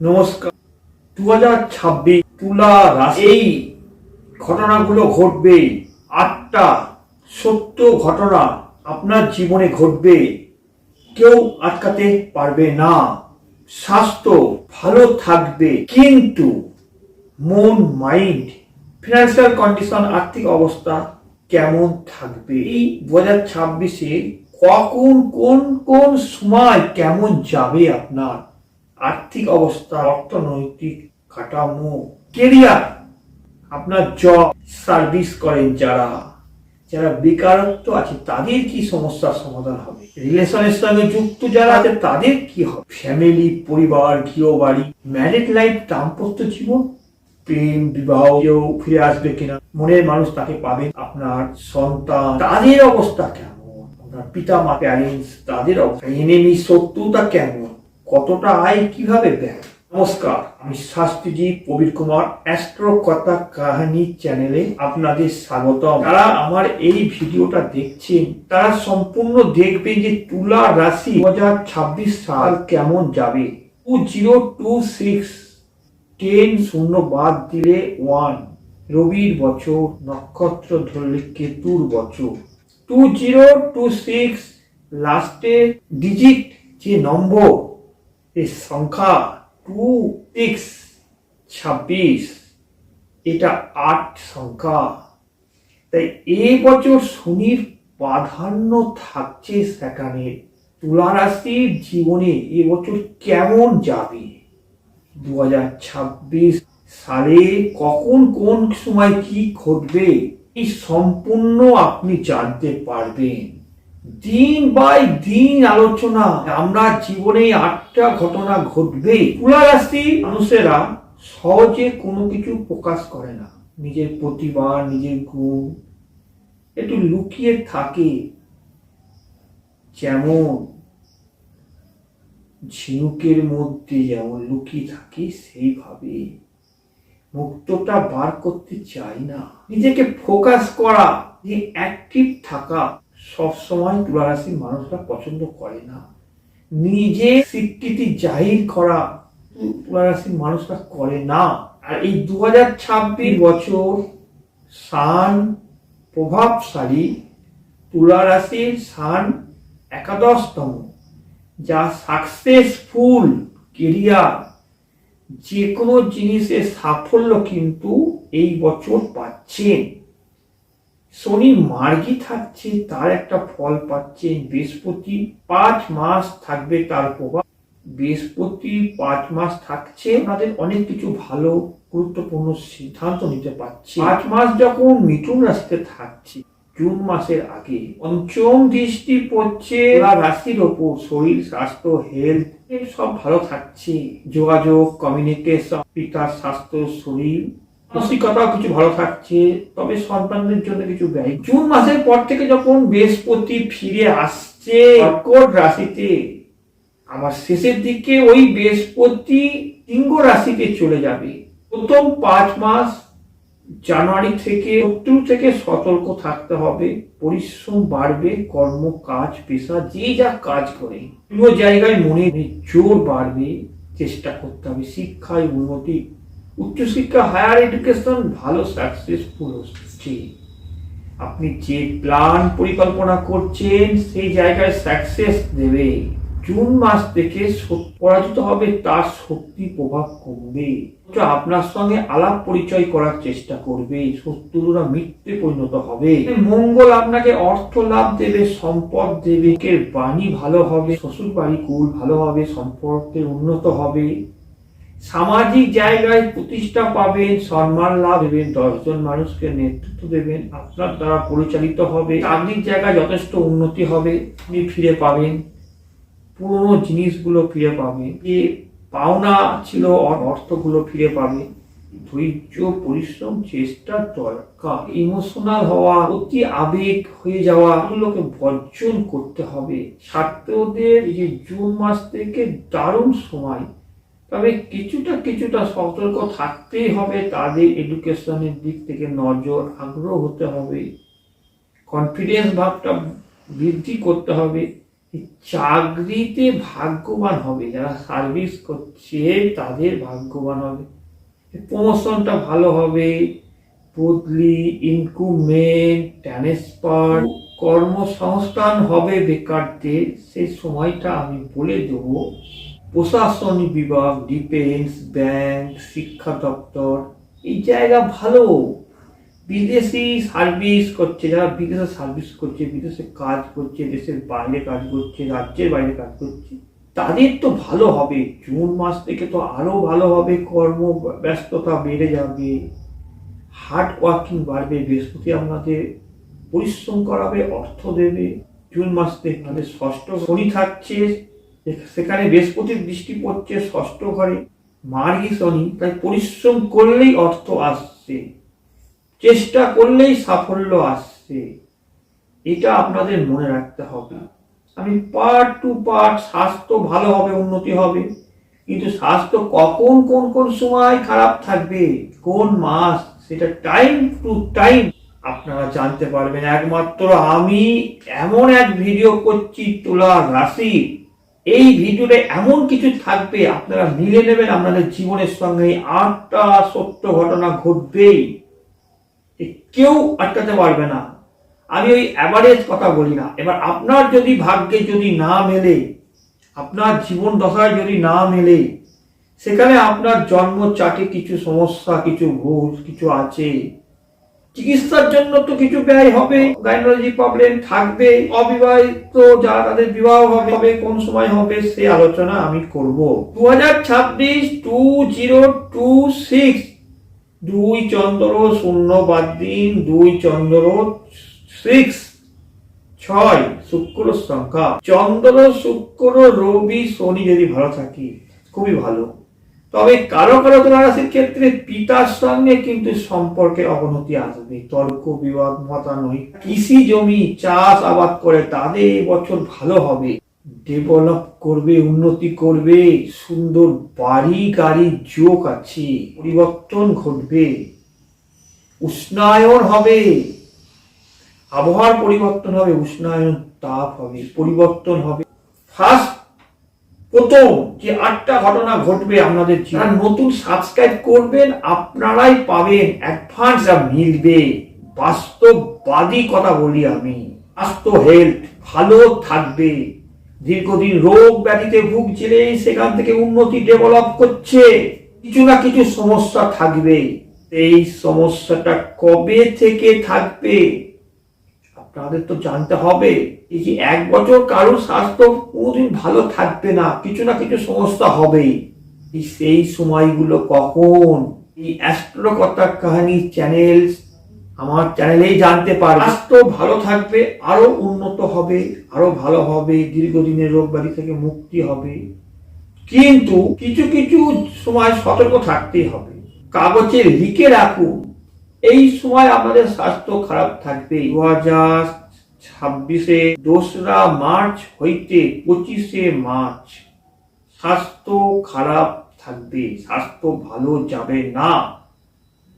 নমস্কার। দু হাজার ছাব্বিশ তুলা এই ঘটনাগুলো ঘটবে আটটা সত্য ঘটনা আপনার জীবনে ঘটবে। কেউ আটকাতে পারবে না। স্বাস্থ্য ভালো থাকবে। কিন্তু মন, মাইন্ড, ফিনান্সিয়াল কন্ডিশন, আর্থিক অবস্থা কেমন থাকবে? এই দু হাজার ছাব্বিশে কখন, কোন কোন সময় কেমন যাবে আপনার? আর্থিক অবস্থা, অর্থনৈতিক কাঠামো, কেরিয়ার। আপনার জব সার্ভিস করেন যারা যারা বেকারত্ব আছে, তাদের কি সমস্যার সমাধান হবে? রিলেশনের সঙ্গে যুক্ত যারা আছে, তাদের কি হবে? ফ্যামিলি পরিবার, গৃহবাড়ি ম্যারিড লাইফ দাম্পত্য জীবন, প্রেম, বিবাহ, কেউ ফিরে আসবে কিনা, মনের মানুষ তাকে পাবে, আপনার সন্তান, তাদের অবস্থা কেমন? আপনার পিতা মা প্যারেন্টস তাদের অবস্থা এনিমি শত্রুতা কেমন? কতটা আয় কীভাবে ব্যয় নমস্কার, আমি শাস্ত্রীজি প্রবীর কুমার অ্যাস্ট্রো কথা কাহানি চ্যানেলে আপনাদের স্বাগতম। যারা আমার এই ভিডিওটা দেখছেন, তারা সম্পূর্ণ দেখবে যে তুলা রাশি দু হাজার ছাব্বিশ সাল কেমন যাবে। Two zero two six ten শূন্য বাদ দিলে ওয়ান। রবির বছর, নক্ষত্র ধরলে কেতুর বছর। টু জিরো টু সিক্স লাস্টে ডিজিট যে নম্বর এই সংখ্যা টু সিক্স ছাব্বিশ, এটা আট সংখ্যা। তাই এই বছর শনির প্রাধান্য থাকছে সেখানে। তুলা রাশির জীবনে এবছর কেমন যাবে? দু হাজার ছাব্বিশ সালে কখন কোন সময় কি ঘটবে, এই সম্পূর্ণ আপনি জানতে পারবেন। দিন বাই দিন আলোচনা। আমরা জীবনে আটটা ঘটনা ঘটবে তুলা রাশি মানুষেরা সহজে কোনো কিছু প্রকাশ করে না। নিজের প্রতিভা, নিজের গুণ একটু লুকিয়ে থাকে। যেমন ঝিনুকের মধ্যে যেমন লুকিয়ে থাকি, সেইভাবে মুক্তটা বার করতে চাই না। নিজেকে ফোকাস করা, যে অ্যাক্টিভ থাকা। সবসময় তুলারাশির মানুষরা পছন্দ করে না। নিজে স্বীকৃতি জাহির করা তুলারাশির মানুষরা করে না। আর এই দু হাজার ছাব্বিশ বছর সান প্রভাবশালী তুলারাশির সান একাদশতম, যা সাকসেসফুল কেরিয়ার যে কোনো জিনিসের সাফল্য কিন্তু এই বছর পাচ্ছেন। শনি মার্গি থাকছে, তার একটা ফল পাচ্ছে, বৃহস্পতি পাঁচ মাস থাকবে তার প্রভাব। বৃহস্পতি পাঁচ মাস থাকছে আমাদের অনেক কিছু ভালো, গুরুত্বপূর্ণ সিদ্ধান্ত নিতে পারছি। পাঁচ মাস যখন মিথুন রাশিতে থাকছে, জুন মাসের আগে, পঞ্চম দৃষ্টি পড়ছে রাশির ওপর, শরীর, স্বাস্থ্য হেলথ সব ভালো থাকছে। যোগাযোগ কমিউনিকেশন পিতার স্বাস্থ্য, শরীর মানসিকতাও কিছু ভালো থাকছে, তবে সন্তানদের জন্য কিছু ব্যয়। জুন মাসের পর থেকে যখন বৃহস্পতি ফিরে আসছে, কর্কট রাশিতে, আমার শেষের দিকে ওই বৃহস্পতি সিংহ রাশিতে চলে যাবে। প্রথম পাঁচ মাস জানুয়ারি থেকে শত্রু থেকে সতর্ক থাকতে হবে। পরিশ্রম বাড়বে, কর্ম, কাজ, পেশা, যে যা কাজ করে। জায়গায় মনে জোর বাড়বে, চেষ্টা করতে হবে, শিক্ষায় উন্নতি উচ্চশিক্ষা হায়ার এডুকেশন ভালো সাকসেসফুল হচ্ছে। আপনি যে প্ল্যান পরিকল্পনা করছেন, সেই জায়গায় সাকসেস দেবে। জুন মাস থেকে পরাজিত হবে, তার শক্তি প্রভাব কমবে। আপনার সঙ্গে আলাপ পরিচয় করার চেষ্টা করবে, শত্রুরা মৃত্যু পরিণত হবে। মঙ্গল আপনাকে অর্থ লাভ দেবে, সম্পদ দেবে বাণী ভালো হবে শ্বশুর বাড়ি কুল ভালো হবে, সম্পর্কে উন্নত হবে। সামাজিক জায়গায় প্রতিষ্ঠা পাবেন, সম্মান লাভ দেবেন দশজন মানুষকে নেতৃত্ব দেবেন, আপনার দ্বারা পরিচালিত হবে চাকরির জায়গায় যথেষ্ট উন্নতি হবে, আপনি ফিরে পাবেন, পুরনো জিনিসগুলো ফিরে পাবেন, যে পাওনা ছিল অর্থগুলো ফিরে পাবে ধৈর্য, পরিশ্রম, চেষ্টা দরকার, ইমোশনাল হওয়া, অতি আবেগ হয়ে যাওয়া, এগুলোকে বর্জন করতে হবে ছাত্রদের এই যে জুন মাস থেকে দারুণ সময় তবে কিছুটা কিছুটা সতর্ক থাকতেই হবে। তাদের এডুকেশনের দিক থেকে নজর আগ্রহ হতে হবে। কনফিডেন্স ভাবটা বৃদ্ধি করতে হবে। চাকরিতে ভাগ্যবান হবে। যারা সার্ভিস করছে, তাদের ভাগ্যবান হবে। প্রমোশনটা ভালো হবে। বদলি ইনক্রুমেন্ট ট্রান্সফার কর্মসংস্থান হবে বেকারদের। সেই সময়টা আমি বলে দেব। প্রশাসনিক বিভাগ ডিফেন্স ব্যাংক শিক্ষা দপ্তর, এই জায়গা ভালো। বিদেশি সার্ভিস করছে, যারা বিদেশে সার্ভিস করছে, বিদেশে কাজ করছে, দেশের বাইরে কাজ করছে, রাজ্যের বাইরে কাজ করছে, তাদের তো ভালো হবে। জুন মাস থেকে তো আরও ভালো হবে, কর্ম ব্যস্ততা বেড়ে যাবে। হার্ড ওয়ার্কিং বাড়বে, বৃহস্পতি আপনাদের পরিশ্রম করাবে, অর্থ দেবে। জুন মাস থেকে ষষ্ঠ শনি থাকছে। সেখানে বৃহস্পতির দৃষ্টি পড়ছে, ষষ্ঠ ঘরে, মার্গী শনি, তাই পরিশ্রম করলেই অর্থ আসছে। চেষ্টা করলেই সাফল্য আসছে। এটা আপনাদের মনে রাখতে হবে। আমি পার্ট টু পার্ট স্বাস্থ্য ভালো হবে, উন্নতি হবে, কিন্তু স্বাস্থ্য কখন, কোন কোন সময় খারাপ থাকবে, কোন মাস, সেটা টাইম টু টাইম আপনারা জানতে পারবেন। একমাত্র আমি এমন এক ভিডিও করছি তুলা রাশি। এই ভিডিওতে এমন কিছু থাকবে, আপনারা মিলে নেবেন আপনাদের জীবনের সঙ্গে। আটটা সত্য ঘটনা ঘটবেই। কেউ আটকাতে পারবে না। আমি ওই অ্যাভারেজ কথা বলি না। এবার আপনার যদি ভাগ্যে যদি না মেলে, আপনার জীবন দশায় যদি না মেলে, সেখানে আপনার জন্ম চাটে কিছু সমস্যা, কিছু ভুল, কিছু আছে। চিকিৎসার জন্য তো কিছু ব্যয় হবে গাইনোলজি প্রবলেম থাকবে, অবিবাহিত যারা তাদের বিবাহ হবে কোন সময় হবে সে আলোচনা আমি করব। দু হাজার ছাব্বিশ টু জিরো টু সিক্স, দুই চন্দ্র শূন্য বাদ দিন, দুই চন্দ্র সিক্স, ছয় শুক্র সংখ্যা। চন্দ্র, শুক্র, রবি, শনি যদি ভালো থাকি, খুবই ভালো। তবে কারও কারও তুলা রাশির ক্ষেত্রে পিতার সঙ্গে কিন্তু সম্পর্কে অবনতি আসবে তর্ক, বিবাদ মতানয় কৃষি জমি চাষ আবাদ করে তাদের বছর ভালো হবে। ডেভেলপ করবে, উন্নতি করবে, সুন্দর বাড়ি, গাড়ি, যোগ আছে, পরিবর্তন ঘটবে, উষ্ণায়ন হবে, আবহাওয়ার পরিবর্তন হবে, উষ্ণায়ন, তাপ হবে, পরিবর্তন হবে। ফার্স্ট প্রথম যে আটটা ঘটনা ঘটবে আপনাদের যারা নতুন সাবস্ক্রাইব করবেন, আপনারাই পাবেন অ্যাডভান্স মিলবে। বাস্তববাদী কথা বলি আমি। স্বাস্থ্য হেলথ ভালো থাকবে। দীর্ঘদিন রোগ ব্যাধিতে ভুগছিলে, সেখান থেকে উন্নতি ডেভেলপ করছে। কিছু না কিছু সমস্যা থাকবে। এই সমস্যাটা কবে থেকে থাকবে? আপনাদের তো জানতে হবে এই যে এক বছর কারোর স্বাস্থ্য কোনোদিন ভালো থাকবে না, কিছু না কিছু সমস্যা হবেই। সেই সময়গুলো কখন? এই অ্যাস্ট্রো কথা কাহিনী চ্যানেল আমার চ্যানেলেই জানতে পারবে। স্বাস্থ্য ভালো থাকবে, আরও উন্নত হবে, আরও ভালো হবে, দীর্ঘদিনের রোগ ব্যাধি থেকে মুক্তি হবে। কিন্তু কিছু কিছু সময় সতর্ক থাকতেই হবে। কাগজে লিখে রাখুন এই সময় আমাদের স্বাস্থ্য খারাপ থাকবে। দু হাজার ছাব্বিশে দোসরা মার্চ হইতে পঁচিশে মার্চ স্বাস্থ্য খারাপ থাকবে, স্বাস্থ্য ভালো যাবে না।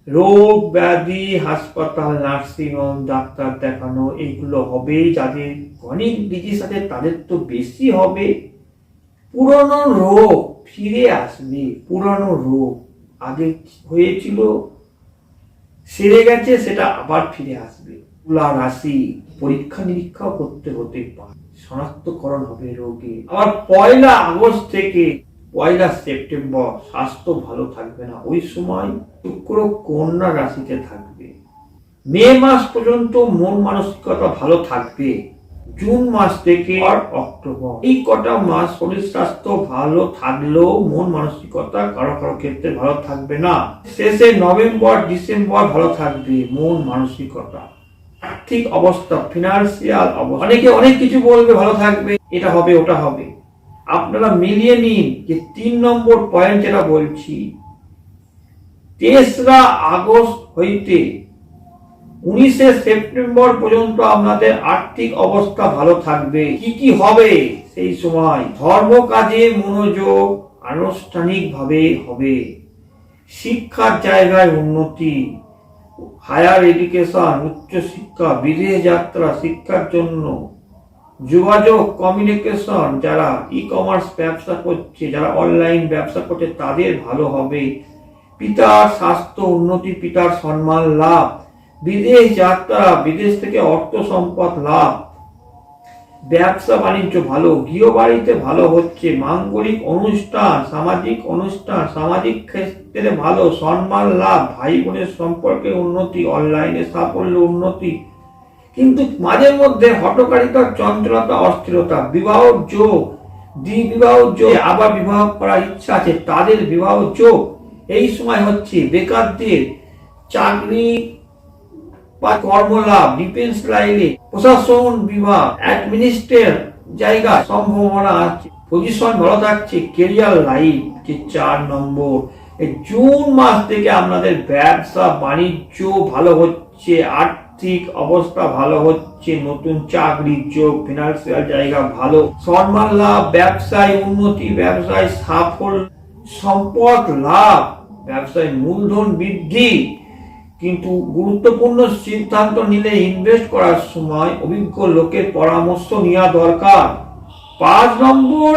রোগ ব্যাধি, হাসপাতাল, নার্সিং হোম, ডাক্তার দেখানো, এগুলো হবে যাদের অনেক ডিজিজ আছে, তাদের তো বেশি হবে। পুরনো রোগ ফিরে আসবে, পুরনো রোগ আগে হয়েছিল। সেরে গেছে, সেটা আবার ফিরে আসবে। তুলা রাশি, পরীক্ষা নিরীক্ষা করতে হতে পারে। শনাক্তকরণ হবে রোগে। আবার পয়লা আগস্ট থেকে পয়লা সেপ্টেম্বর, স্বাস্থ্য ভালো থাকবে না। ওই সময় শুক্র কন্যা রাশিতে থাকবে। মে মাস পর্যন্ত মন মানসিকতা ভালো থাকবে। জুন মাস থেকে অক্টোবর। এই কটা মাস শরীর স্বাস্থ্য ভালো থাকলেও মন মানসিকতা কারও কারও ক্ষেত্রে ভালো থাকবে না। শেষে নভেম্বর ডিসেম্বর ভালো থাকবে মন মানসিকতা। আর্থিক অবস্থা ফিনান্সিয়াল অবস্থা। অনেকে অনেক কিছু বলবে ভালো থাকবে এটা হবে ওটা হবে। আপনারা মিলিয়ে নিন যে তিন নম্বর পয়েন্ট যেটা বলছি তেসরা আগস্ট হইতে উনিশে সেপ্টেম্বর পর্যন্ত আপনাদের আর্থিক অবস্থা ভালো থাকবে। কি কি হবে সেই সময়? ধর্ম কাজে মনোযোগ আনুষ্ঠানিকভাবে হবে। শিক্ষার জায়গায় উন্নতি। হায়ার এডুকেশন উচ্চ শিক্ষা বিদেশ যাত্রা, শিক্ষার জন্য। যোগাযোগ, কমিউনিকেশন, যারা ই কমার্স ব্যবসা করছে, যারা অনলাইন ব্যবসা করছে, তাদের ভালো হবে। পিতার স্বাস্থ্য উন্নতি, পিতার সম্মান লাভ। বিদেশ যাত্রা, বিদেশ থেকে অর্থ সম্পদ লাভ, ব্যবসা বাণিজ্য ভালো, গৃহবাড়িতে ভালো হচ্ছে, মাঙ্গলিক অনুষ্ঠান, সামাজিক অনুষ্ঠান, সামাজিক ক্ষেত্রে ভালো, সম্মান লাভ ভাই বোনের সম্পর্কে উন্নতি, অনলাইনে সাফল্য উন্নতি। কিন্তু মাঝে মধ্যে হটকারিতা চঞ্চলতা, অস্থিরতা, বিবাহ যোগ, দ্বিবিবাহ যোগ, আবার বিবাহ করার ইচ্ছা আছে, তাদের বিবাহ যোগ, এই সময় হচ্ছে বেকারদের চাকরি বা কর্মলাভ ডিফেন্স লাইনে প্রশাসন, বিভাগ জায়গা সম্ভাবনা আছে। পজিশন ভালো থাকছে কেরিয়ার লাইফ যে চার নম্বর। জুন মাস থেকে আপনাদের ব্যবসা, বাণিজ্য ভালো হচ্ছে, আর্থিক অবস্থা ভালো হচ্ছে, নতুন চাকরির যোগ ফিনান্সিয়াল জায়গা ভালো। সম্মান লাভ, ব্যবসায় উন্নতি, ব্যবসায় সাফল্য, সম্পদ লাভ, ব্যবসায় মূলধন বৃদ্ধি। কিন্তু গুরুত্বপূর্ণ সিদ্ধান্ত নিলে ইনভেস্ট করার সময় অভিজ্ঞ লোকের পরামর্শ নেওয়া দরকার। পাঁচ নম্বর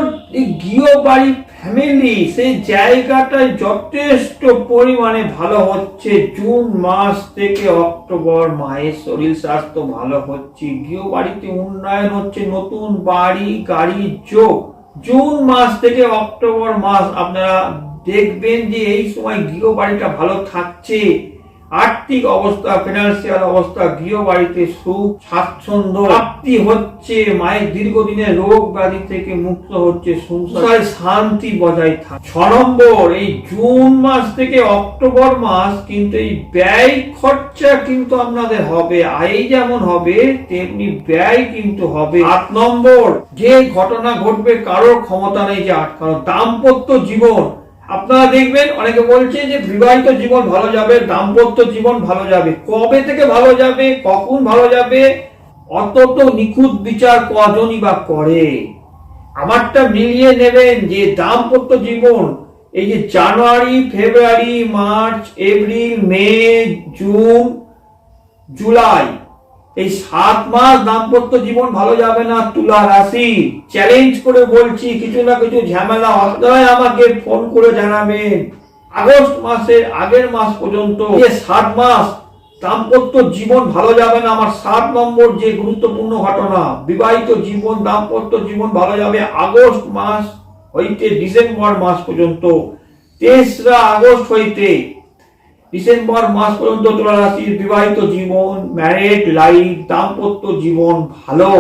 গৃহবাড়ি ফ্যামিলি সেই জায়গাটায় যথেষ্ট পরিমাণে ভালো হচ্ছে। জুন মাস থেকে অক্টোবর মাসের শরীর স্বাস্থ্য ভালো হচ্ছে। গৃহবাড়িতে উন্নয়ন হচ্ছে, নতুন বাড়ি, গাড়ি, যোগ। জুন মাস থেকে অক্টোবর মাস আপনারা দেখবেন যে এই সময় গৃহবাড়িটা ভালো থাকছে। আর্থিক অবস্থা ফিনান্সিয়াল অবস্থা গৃহ বাড়িতে সুখ, স্বাচ্ছন্দ্য, প্রাপ্তি হচ্ছে, মায়ের দীর্ঘদিনের রোগ ব্যাধি থেকে মুক্ত হচ্ছে, সংসারে শান্তি বজায় থাকে। ছ নম্বর, এই জুন মাস থেকে অক্টোবর মাস কিন্তু এই ব্যয় খরচা কিন্তু আপনাদের হবে। আয় যেমন হবে, তেমনি ব্যয় কিন্তু হবে। আট নম্বর, যে ঘটনা ঘটবে কারোর ক্ষমতা নেই যে আটকানো। দাম্পত্য জীবন আপনারা দেখবেন, অনেকে বলছে যে বিবাহিত জীবন ভালো যাবে, দাম্পত্য জীবন ভালো যাবে। কবে থেকে ভালো যাবে, কখন ভালো যাবে অত তো নিখুঁত বিচার কজনই বা করে? আমারটা মিলিয়ে নেবেন যে দাম্পত্য জীবন, এই যে জানুয়ারি, ফেব্রুয়ারি, মার্চ, এপ্রিল, মে, জুন, জুলাই এই সাত মাস দাম্পত্য জীবন ভালো যাবে না, তুলা রাশি। চ্যালেঞ্জ করে বলছি, কিছু না কিছু ঝামেলা আপনারাই আমাকে ফোন করে জানাবেন আগস্ট মাসের আগের মাস পর্যন্ত যে সাত মাস দাম্পত্য জীবন ভালো যাবে না, আমার সাত নম্বর যে গুরুত্বপূর্ণ ঘটনা, বিবাহিত জীবন, দাম্পত্য জীবন ভালো যাবে আগস্ট মাস হইতে ডিসেম্বর মাস পর্যন্ত। তেসরা আগস্ট হইতে ডিসেম্বর মাস পর্যন্ত তুলা রাশির বিবাহিত জীবন ম্যারেড লাইফ দাম্পত্য জীবন ভালো।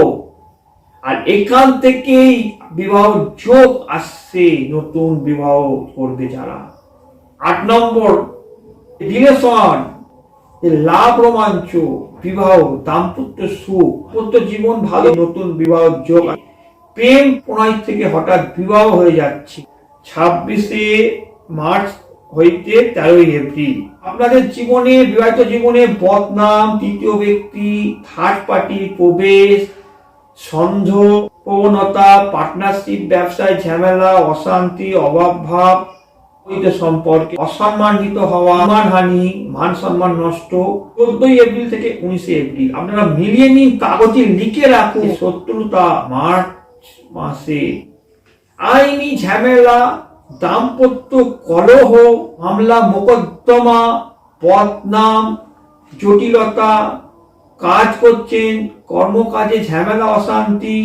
আর এখান থেকেই বিবাহ যোগ আসছে নতুন বিবাহ করবে যারা। আট নম্বর রিলেশন লাভ রোমাঞ্চ, বিবাহ, দাম্পত্য সুখ, দাম্পত্য জীবন ভালো, নতুন বিবাহ যোগ প্রেম প্রণয় থেকে হঠাৎ বিবাহ হয়ে যাচ্ছে। ছাব্বিশে মার্চ হইতে তেরোই এপ্রিল। আপনাদের জীবনে, বিবাহিত জীবনে বদনাম, তৃতীয় ব্যক্তি থার্ড পার্টি প্রবেশ সন্দেহ প্রবণতা পার্টনারশিপ ব্যবসায় ঝামেলা, অশান্তি অভাব ভাব সম্পর্কে অসম্মানিত হওয়া মানহানি মান সম্মান নষ্ট। চোদ্দই এপ্রিল থেকে উনিশে এপ্রিল। আপনারা মিলিয়ে নিন কাগজে লিখে রাখুন। শত্রুতা মার্চ মাসে আইনি ঝামেলা দাম্পত্য কলহ মামলা মোকদ্দমা, বদনাম, জটিলতা, কাজ করছেন, কর্মকাজে ঝামেলা, অশান্তি,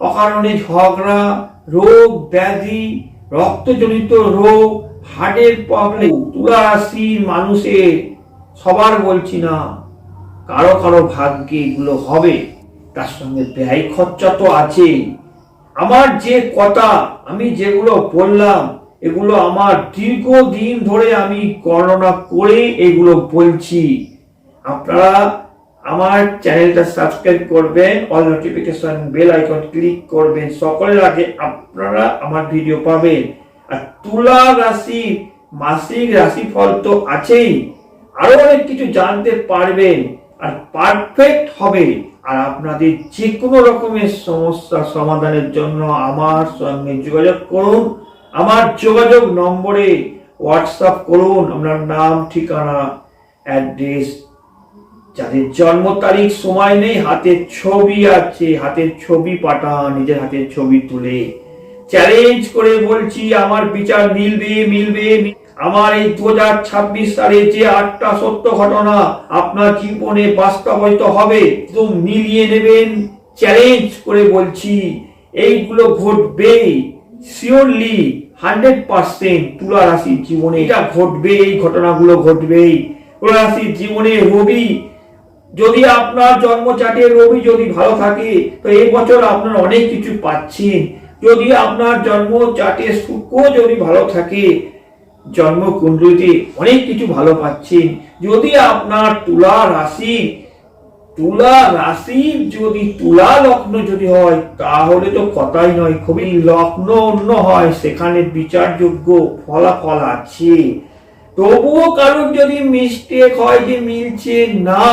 অকারণে ঝগড়া, রোগ, ব্যাধি, রক্তজনিত রোগ, হার্টের প্রবলেম তুলা রাশির মানুষের, সবার বলছি না, কারও কারও ভাগ্যে এগুলো হবে, তার সঙ্গে ব্যয় খরচা তো আছে আমার যে কথা, আমি যেগুলো বললাম এগুলো আমার দীর্ঘদিন ধরে আমি গণনা করে এগুলো বলছি। আপনারা আমার চ্যানেলটা সাবস্ক্রাইব করবেন, all notification bell icon click করবেন, সকলের আগে আপনারা আমার ভিডিও পাবেন। আর তুলা রাশি, মাসিক রাশিফল তো আছেই। আরও অনেক কিছু জানতে পারবেন, আর পারফেক্ট হবে। আর আপনাদের যে কোনো রকমের সমস্যা সমাধানের জন্য আমার সঙ্গে যোগাযোগ করুন। আমার যোগাযোগ নম্বরে হোয়াটসঅ্যাপ করুন। আপনার নাম, ঠিকানা, অ্যাড্রেস। যাদের জন্ম তারিখ, সময় নেই, হাতের ছবি আছে, হাতের ছবি পাঠান, নিজের হাতের ছবি তুলে। চ্যালেঞ্জ করে বলছি, আমার বিচার মিলবে মিলবে আমার এই দু হাজার ছাব্বিশ সালে যে আটটা সত্য ঘটনা, আপনার জীবনে বাস্তবায়িত হবে মিলিয়ে নেবেন। চ্যালেঞ্জ করে বলছি, এইগুলো ঘটবে শিওরলি হান্ড্রেড পার্সেন্ট তুলা রাশির জীবনে এটা ঘটবে এই ঘটনাগুলো ঘটবেই। তুলা রাশির জীবনে রবি, যদি আপনার জন্মচাটে রবি যদি ভালো থাকে, তো এই বছর আপনার অনেক কিছু পাচ্ছেন। যদি আপনার জন্ম চাটে শুক্র যদি ভালো থাকে জন্ম কুণ্ডলিতে অনেক কিছু ভালো পাচ্ছেন। যদি আপনার তুলা রাশি তুলা রাশি যদি তুলা লগ্ন যদি হয়, তাহলে তো কথাই নয়, খুবই লগ্ন অন্য হয়, সেখানে বিচারযোগ্য ফলাফল আছে। তবুও কারণ যদি মিস্টেক হয় যে মিলছে না,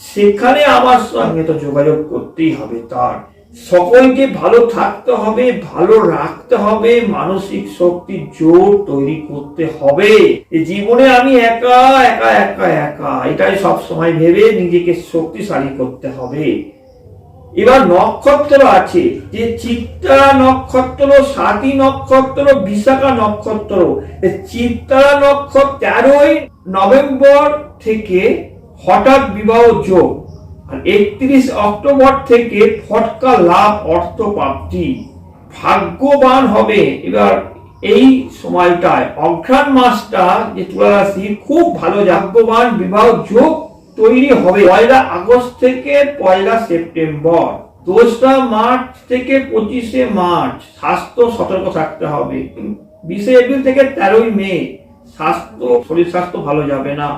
সেখানে আমার সঙ্গে তো যোগাযোগ করতেই হবে তার। সকলকে ভালো থাকতে হবে, ভালো রাখতে হবে, মানসিক শক্তির জোর তৈরি করতে হবে। জীবনে আমি একা একা একা একা, এটাই সব সময় ভেবে নিজেকে শক্তিশালী করতে হবে। এবার নক্ষত্র আছে, যে চিত্রা নক্ষত্র, সাতী নক্ষত্র, বিশাখা নক্ষত্র চিত্রা নক্ষত্র তেরোই নভেম্বর থেকে হঠাৎ বিবাহ যোগ। একত্রিশ অক্টোবর থেকে ফটকা লাভ অর্থ প্রাপ্তি। ভাগ্যবান হবে। এবার এই সময়টায় অঘ্রাণ মাসটা যে তুলা খুব ভালো ভাগ্যবান বিবাহ যোগ তৈরি হবে পয়লা আগস্ট থেকে পয়লা সেপ্টেম্বর। দোসরা মার্চ থেকে পঁচিশে মার্চ। স্বাস্থ্য সতর্ক থাকতে হবে। বিশে এপ্রিল থেকে তেরোই মে। স্বাস্থ্য, শরীর স্বাস্থ্য ভালো যাবে না।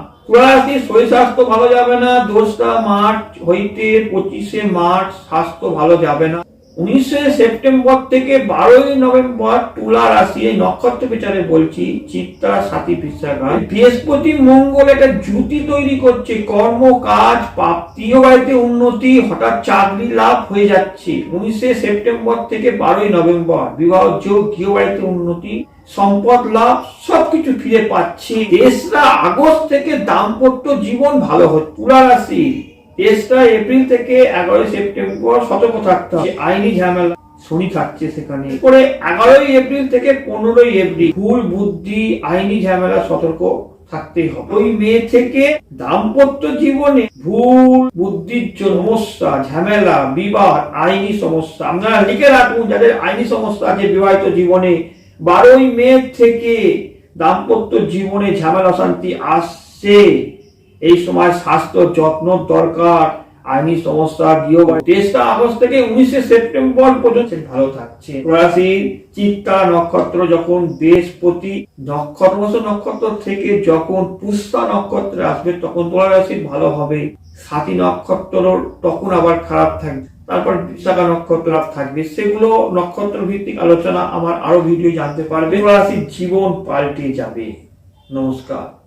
শরীর স্বাস্থ্য ভালো যাবে না দোসরা মার্চ হইতে পঁচিশে মার্চ স্বাস্থ্য ভালো যাবে না। উনিশে সেপ্টেম্বর থেকে বারোই নভেম্বর তুলা রাশি নক্ষত্র বিচারে বলছি, চিত্রা সাথী বিশাখা বৃহস্পতি মঙ্গল একটা জুতি তৈরি করছে, কর্ম, কাজ, প্রাপ্তিও বাড়িতে উন্নতি, হঠাৎ চাকরি লাভ হয়ে যাচ্ছে। উনিশে সেপ্টেম্বর থেকে বারোই নভেম্বর, বিবাহ যোগ, গৃহ বাড়িতে উন্নতি, সম্পদ লাভ, সবকিছু ফিরে পাচ্ছে। তেসরা আগস্ট থেকে দাম্পত্য জীবন ভালো হচ্ছে। তুলা রাশি তেসরা এপ্রিল থেকে এগারোই সেপ্টেম্বর সতর্ক থাকতে হবে। আইনি ঝামেলা শনি থাকছে সেখানে। পরে এগারোই এপ্রিল থেকে পনেরোই এপ্রিল ভুল বুদ্ধি আইনি ঝামেলা সতর্ক থাকতেই হবে। ওই মে থেকে দাম্পত্য জীবনে ভুল বুদ্ধির জন্য সমস্যা ঝামেলা বিবাদ আইনি সমস্যা। আপনারা লিখে রাখুন যাদের আইনি সমস্যা আছে বিবাহিত জীবনে। বারোই মে থেকে দাম্পত্য জীবনে ঝামেলা অশান্তি আসছে। এই সময় স্বাস্থ্য যত্ন দরকার, আইনি সমস্যা গৃহ আগস্ট থেকে উনিশে সেপ্টেম্বর পর্যন্ত ভালো থাকছে। রাশি চিত্তা নক্ষত্র যখন বৃহস্পতি নক্ষত্র নক্ষত্র থেকে যখন পুষ্পা নক্ষত্র আসবে, তখন তুলা রাশির ভালো হবে। সাতী নক্ষত্র তখন আবার খারাপ থাকবে। তারপর বিশাখা নক্ষত্র থাকবে। সেগুলো নক্ষত্র ভিত্তিক আলোচনা আমার আরও ভিডিও জানতে পারবে। রাশির জীবন পাল্টে যাবে। নমস্কার।